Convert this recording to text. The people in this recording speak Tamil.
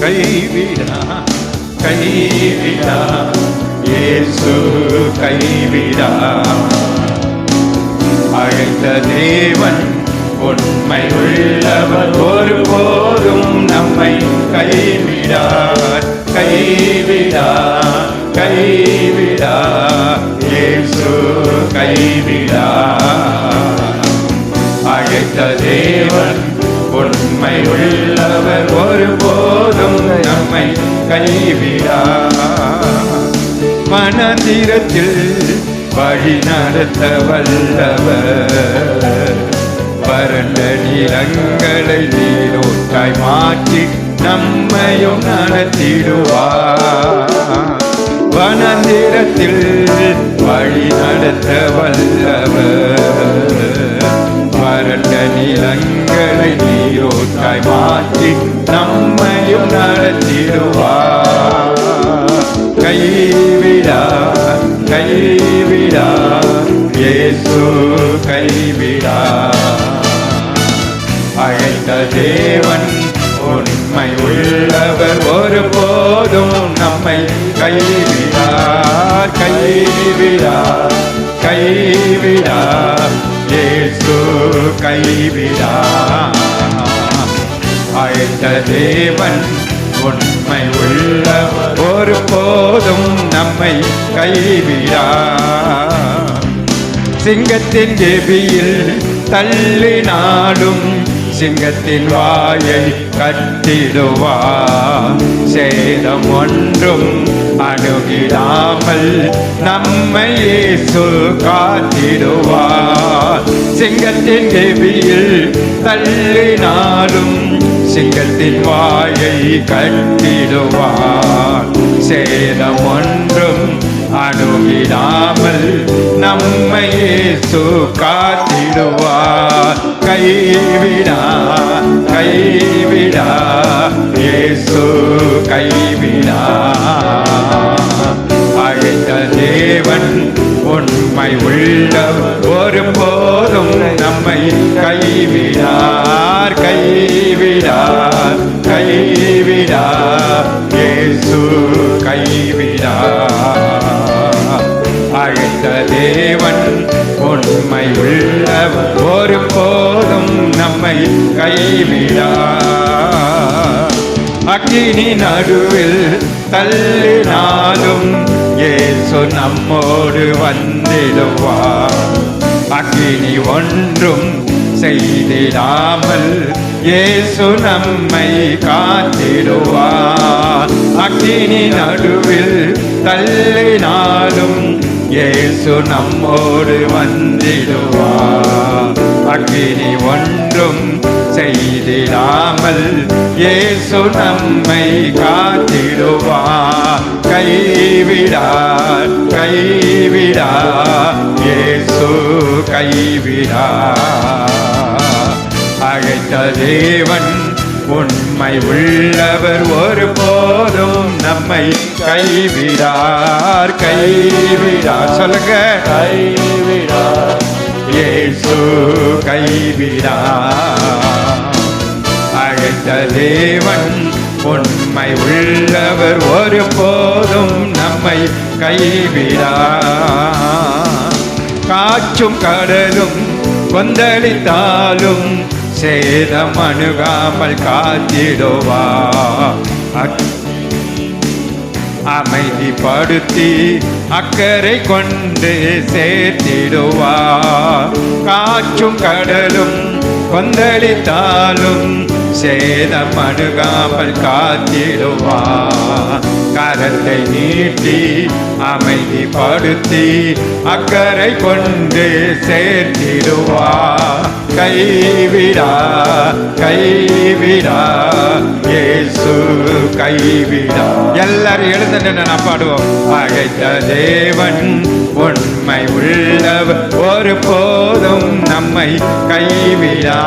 கைவிடா கைவிடா இயேசு கைவிடா. அழைத்த தேவன் உண்மை உள்ளவர் ஒருபோதும் நம்மை கைவிடார் கைவிடார் கைவிடார் இயேசு கைவிடார் அழைத்த தேவன் உண்மை உள்ளவர் ஒருபோதும் நம்மை கைவிடா மனதிரத்தில் வழி நடத்த வல்லவர். வறண்ட நிலங்களை நீரோட்டாய் மாற்றி நம்மையும் நடத்திடுவார் வனந்திரத்தில் வழி நடத்த வல்லவர். வறண்ட நிலங்களை நீரோட்டாய் மாற்றி நம்மையும் நடத்திடுவார் கைவிடா கைவிடா இயேசு கைவிடா. அழைத்த தேவன் உண்மை உள்ளவர் ஒரு போதும் நம்மை கைவிடார். கைவிடார் கைவிடா இயேசு கைவிடா. அழைத்த தேவன் உண்மை உள்ளவர். ஒருபோதும் நம்மை கைவிடா. சிங்கத்தின் ஜெபியில் தள்ளினாலும் சிங்கத்தின் வாயை கட்டிடுவா. சேதம் ஒன்றும் அணுகிடாமல் நம்மை இயேசு காத்திடுவார் சிங்கத்தின் ஜெபியில் தள்ளினாலும் சிங்கத்தின் வாயை கட்டிடுவார் சேதம் ஒன்றும் அணுகிடாமல் நம்மை இயேசு காத்திடுவார். கைவிடா கைவிடா இயேசு கைவிடா. அழைத்த தேவன் உண்மை உள்ள ஒரு போதும் நம்மை கைவிடா. கைவிடார் கைவிடார் இயேசு கைவிடார் அழைத்த தேவன் உண்மை உள்ளவன் ஒரு போதும் நம்மை கைவிடார் அக்கினி நடுவில் தள்ளினாலும் ஏசு நம்மோடு வந்திடுவார். அக்கினி ஒன்றும் செய்திடாமல் இயேசு நம்மை காத்திடுவார் அக்னி நடுவில் தள்ளினாலும் இயேசு நம்மோடு வந்திடுவார் அக்னி ஒன்றும் செய்திடாமல் இயேசு நம்மை காத்திடுவார் கைவிடார் கைவிடார் இயேசு கைவிடார் அழைத்த தேவன் உண்மை உள்ளவர் ஒரு போதும் நம்மை கைவிடார் கைவிடார். சொல்லுங்க. கைவிடார் இயேசு கைவிடார். அழைத்த தேவன் உண்மை உள்ளவர் ஒரு போதும் நம்மை கைவிடார். காற்றும் கடலும் கொந்தளித்தாலும் சேதம் அணுகாமல் காத்திடுவா. அக்- அமைதிப்படுத்தி அக்கறை கொண்டு சேர்த்திடுவா. காற்றும் கடலும் கொந்தளித்தாலும் சேதம் அணுகாமல் காத்திடுவா. கரத்தை நீட்டி அமைதிப்படுத்தி அக்கறை கொண்டு சேர்த்திடுவார் கைவிடா கைவிடா இயேசு கைவிடா. எல்லாரும் எழுந்து நின்று நான் பாடுவோம். அகைத்த தேவன் உண்மை உள்ளவர் ஒரு போதும் நம்மை கைவிடா.